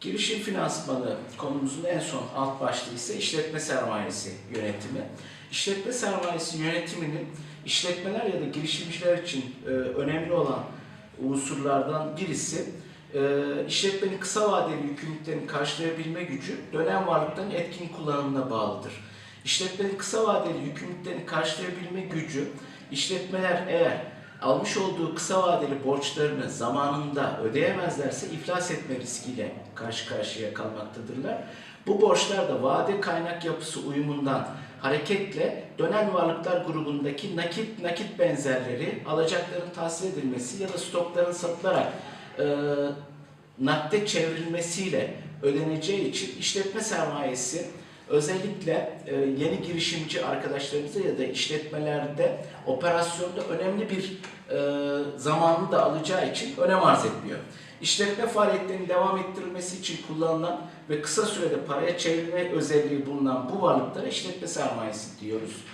Girişim finansmanı konumuzun en son alt başlığı ise işletme sermayesi yönetimi. İşletme sermayesi yönetiminin işletmeler ya da girişimciler için e, önemli olan unsurlardan birisi e, işletmenin kısa vadeli yükümlülüklerini karşılayabilme gücü dönem varlıkların etkin kullanımına bağlıdır. İşletmenin kısa vadeli yükümlülüklerini karşılayabilme gücü işletmeler eğer almış olduğu kısa vadeli borçlarını zamanında ödeyemezlerse iflas etme riskiyle karşı karşıya kalmaktadırlar. Bu borçlar da vade kaynak yapısı uyumundan hareketle dönen varlıklar grubundaki nakit nakit benzerleri alacakların tahsil edilmesi ya da stokların satılarak e, nakde çevrilmesiyle ödeneceği için işletme sermayesi özellikle e, yeni girişimci arkadaşlarımıza ya da işletmelerde operasyonda önemli bir e, zamanını da alacağı için önem arz etmiyor. İşletme faaliyetlerinin devam ettirilmesi için kullanılan ve kısa sürede paraya çevirme özelliği bulunan bu varlıklara işletme sermayesi diyoruz.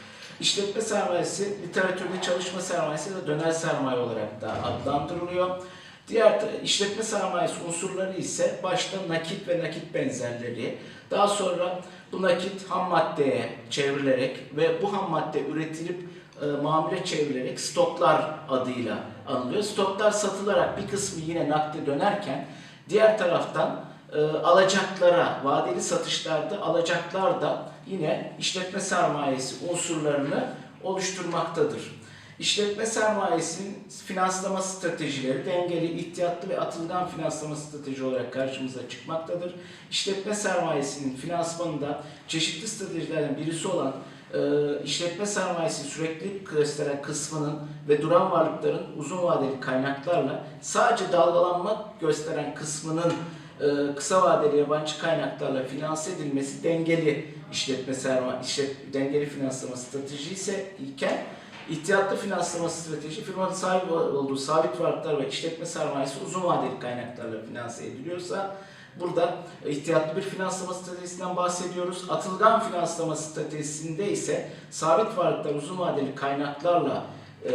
İşletme sermayesi literatürde çalışma sermayesi ya da döner sermaye olarak da adlandırılıyor. Diğer işletme sermayesi unsurları ise başta nakit ve nakit benzerleri, daha sonra bu nakit ham maddeye çevrilerek ve bu ham madde üretilip e, mamule çevrilerek stoklar adıyla anılıyor. Stoklar satılarak bir kısmı yine nakde dönerken diğer taraftan e, alacaklara, vadeli satışlarda alacaklar da yine işletme sermayesi unsurlarını oluşturmaktadır. İşletme sermayesinin finanslama stratejileri dengeli, ihtiyatlı ve atılgan finanslama strateji olarak karşımıza çıkmaktadır. İşletme sermayesinin finansmanında çeşitli stratejilerden birisi olan e, işletme sermayesi sürekli gösteren kısmının ve duran varlıkların uzun vadeli kaynaklarla sadece dalgalanma gösteren kısmının e, kısa vadeli yabancı kaynaklarla finanse edilmesi dengeli işletme sermaye, işlet, dengeli finanslama stratejisi ise iken İhtiyatlı finanslama strateji firmanın sahip olduğu sabit varlıklar ve işletme sermayesi uzun vadeli kaynaklarla finanse ediliyorsa burada ihtiyatlı bir finanslama stratejisinden bahsediyoruz. Atılgan finanslama stratejisinde ise sabit varlıklar uzun vadeli kaynaklarla e,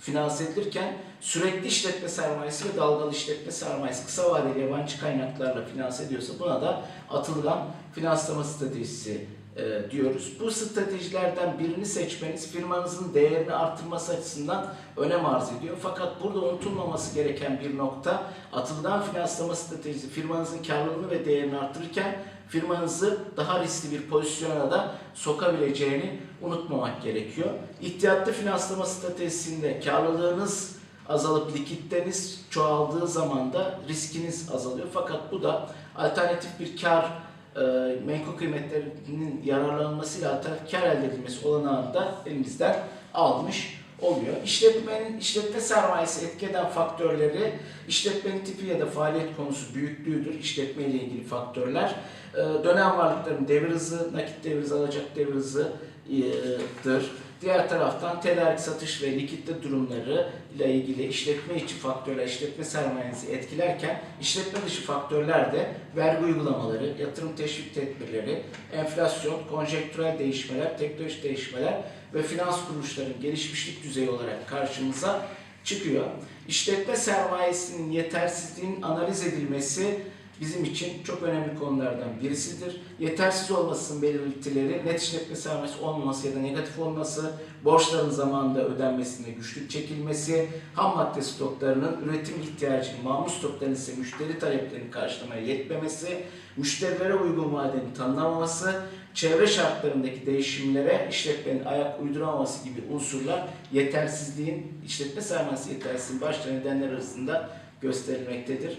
finanse edilirken sürekli işletme sermayesi ve dalgalı işletme sermayesi kısa vadeli yabancı kaynaklarla finanse ediyorsa buna da atılgan finanslama stratejisi e, diyoruz. Bu stratejilerden birini seçmeniz firmanızın değerini arttırması açısından önem arz ediyor. Fakat burada unutulmaması gereken bir nokta atılgan finanslama stratejisi firmanızın karlılığını ve değerini arttırırken firmanızı daha riskli bir pozisyona da sokabileceğini unutmamak gerekiyor. İhtiyatlı finanslama stratejisinde karlılığınız azalıp likiditeniz çoğaldığı zaman da riskiniz azalıyor. Fakat bu da alternatif bir kar e, menkul kıymetlerinin yararlanmasıyla alternatif kar elde edilmesi olanağını da elimizden almış oluyor. İşletmenin işletme sermayesi etki eden faktörleri işletmenin tipi ya da faaliyet konusu büyüklüğüdür. İşletme ile ilgili faktörler. E, dönem varlıkların devir hızı, nakit devir hızı, alacak devir hızıdır. Diğer taraftan tedarik, satış ve likitte durumları ile ilgili işletme içi faktörler, işletme sermayenizi etkilerken işletme dışı faktörler de vergi uygulamaları, yatırım teşvik tedbirleri, enflasyon, konjektürel değişmeler, teknolojik değişmeler ve finans kuruluşların gelişmişlik düzeyi olarak karşımıza çıkıyor. İşletme sermayesinin yetersizliğinin analiz edilmesi bizim için çok önemli konulardan birisidir. Yetersiz olmasının belirtileri net işletme sermayesi olmaması ya da negatif olması, borçların zamanında ödenmesinde güçlük çekilmesi, ham madde stoklarının üretim ihtiyacını, mamul stokların ise müşteri taleplerini karşılamaya yetmemesi, müşterilere uygun vadenin tanınamaması, çevre şartlarındaki değişimlere işletmenin ayak uyduramaması gibi unsurlar yetersizliğin, işletme sermayesi yetersizliğin başta nedenler arasında gösterilmektedir.